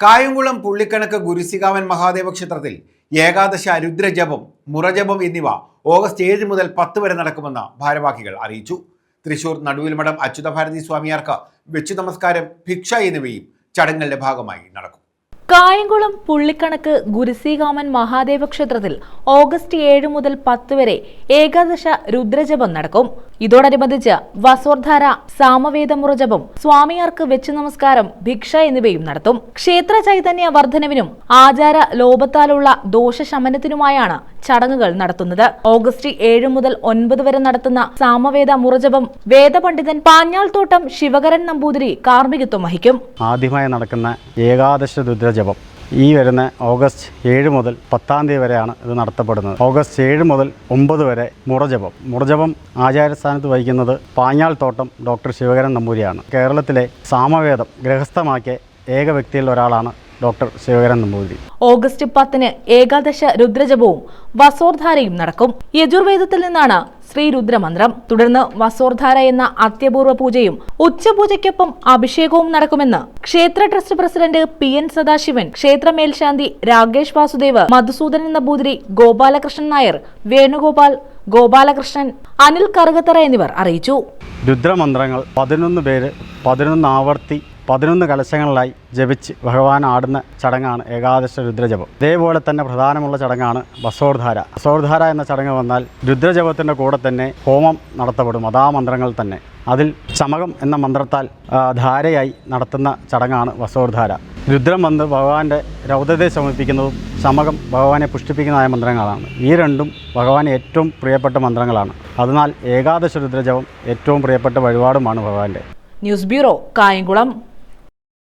കായംകുളം പുള്ളിക്കണക്ക് ഗുരുസികാവൻ മഹാദേവ ക്ഷേത്രത്തിൽ ഏകാദശ രുദ്രജപം മുറജപം എന്നിവ ഓഗസ്റ്റ് ഏഴ് മുതൽ പത്ത് വരെ നടക്കുമെന്ന് ഭാരവാഹികൾ അറിയിച്ചു. തൃശൂർ നടുവിൽ നടുവിൽമഠം അച്യുതഭാരതി സ്വാമിയാർക്ക് വെച്ചു നമസ്കാരം ഭിക്ഷ എന്നിവയും ചടങ്ങുകളുടെ ഭാഗമായി നടക്കും. കായംകുളം പുള്ളിക്കണക്ക് ഗുരുസീകാമൻ മഹാദേവ ക്ഷേത്രത്തിൽ ഓഗസ്റ്റ് ഏഴ് മുതൽ പത്ത് വരെ ഏകാദശ രുദ്രജപം നടക്കും. ഇതോടനുബന്ധിച്ച് വസോർധാര സാമവേദമുറ ജപം സ്വാമിയാർക്ക് വെച്ച് നമസ്കാരം ഭിക്ഷ എന്നിവയും നടത്തും. ക്ഷേത്ര ചൈതന്യ വർധനവിനും ആചാര ലോപത്താലുള്ള ദോഷശമനത്തിനുമായാണ് ചടങ്ങുകൾ നടത്തുന്നത്. ഓഗസ്റ്റ് ഏഴ് മുതൽ ഒൻപത് വരെ നടത്തുന്ന സാമവേദ മുറജപം വേദപണ്ഡിതൻ പാഞ്ഞാൾത്തോട്ടം ശിവകരൻ നമ്പൂതിരി കാർമ്മികത്വം വഹിക്കും. ആദ്യമായി നടക്കുന്ന ഏകാദശ രുദ്രജപം ഈ വരുന്ന ഓഗസ്റ്റ് ഏഴ് മുതൽ പത്താം തീയതി വരെയാണ് ഇത് നടത്തപ്പെടുന്നത്. ഓഗസ്റ്റ് ഏഴ് മുതൽ ഒമ്പത് വരെ മുറജപം മുറജപം ആചാരസ്ഥാനത്ത് വഹിക്കുന്നത് പാഞ്ഞാൾ തോട്ടം ഡോക്ടർ ശിവകരൻ നമ്പൂരിയാണ് കേരളത്തിലെ സാമവേദം ഗ്രഹസ്ഥമാക്കിയ ഏക വ്യക്തിയിൽ ഒരാളാണ് ഡോക്ടർ ശിവകരൻ നമ്പൂതിരി. ഓഗസ്റ്റ് പത്തിന് ഏകാദശ രുദ്രജപവും വസോർധാരയും നടക്കും. യജുർവേദത്തിൽ നിന്നാണ് ശ്രീരുദ്രമന്ത്രം. തുടർന്ന് വസോർധാര എന്ന അത്യപൂർവ പൂജയും ഉച്ചപൂജയ്ക്കൊപ്പം അഭിഷേകവും നടക്കുമെന്ന് ക്ഷേത്ര trust president P N Sadasivan ക്ഷേത്ര മേൽശാന്തി രാകേഷ് വാസുദേവ് മധുസൂദനൻ നമ്പൂതിരി ഗോപാലകൃഷ്ണൻ നായർ വേണുഗോപാൽ ഗോപാലകൃഷ്ണൻ അനിൽ കറുകത്തറ എന്നിവർ അറിയിച്ചു. രുദ്രമന്ത്രങ്ങൾ പതിനൊന്ന് പേര് പതിനൊന്ന് ആവർത്തി പതിനൊന്ന് കലശങ്ങളിലായി ജപിച്ച് ഭഗവാൻ ആടുന്ന ചടങ്ങാണ് ഏകാദശ രുദ്രജപം. ഇതേപോലെ തന്നെ പ്രധാനമുള്ള ചടങ്ങാണ് ബസോർധാര. ബസോർധാര എന്ന ചടങ്ങ് വന്നാൽ രുദ്രജപത്തിന്റെ കൂടെ തന്നെ ഹോമം നടത്തപ്പെടും. മന്ത്രങ്ങൾ തന്നെ. അതിൽ ചമകം എന്ന മന്ത്രത്താൽ ധാരയായി നടത്തുന്ന ചടങ്ങാണ് വസോർധാര രുദ്രം വന്ന് ഭഗവാന്റെ രൗദ്രതയെ ശമിപ്പിക്കുന്നതും ചമകം ഭഗവാനെ പുഷ്ടിപ്പിക്കുന്നതായ മന്ത്രങ്ങളാണ്. ഈ രണ്ടും ഭഗവാന് ഏറ്റവും പ്രിയപ്പെട്ട മന്ത്രങ്ങളാണ്. അതിനാൽ ഏകാദശ രുദ്രജപം ഏറ്റവും പ്രിയപ്പെട്ട വഴിപാടുമാണ് ഭഗവാന്റെ. News bureau Kayamkulam.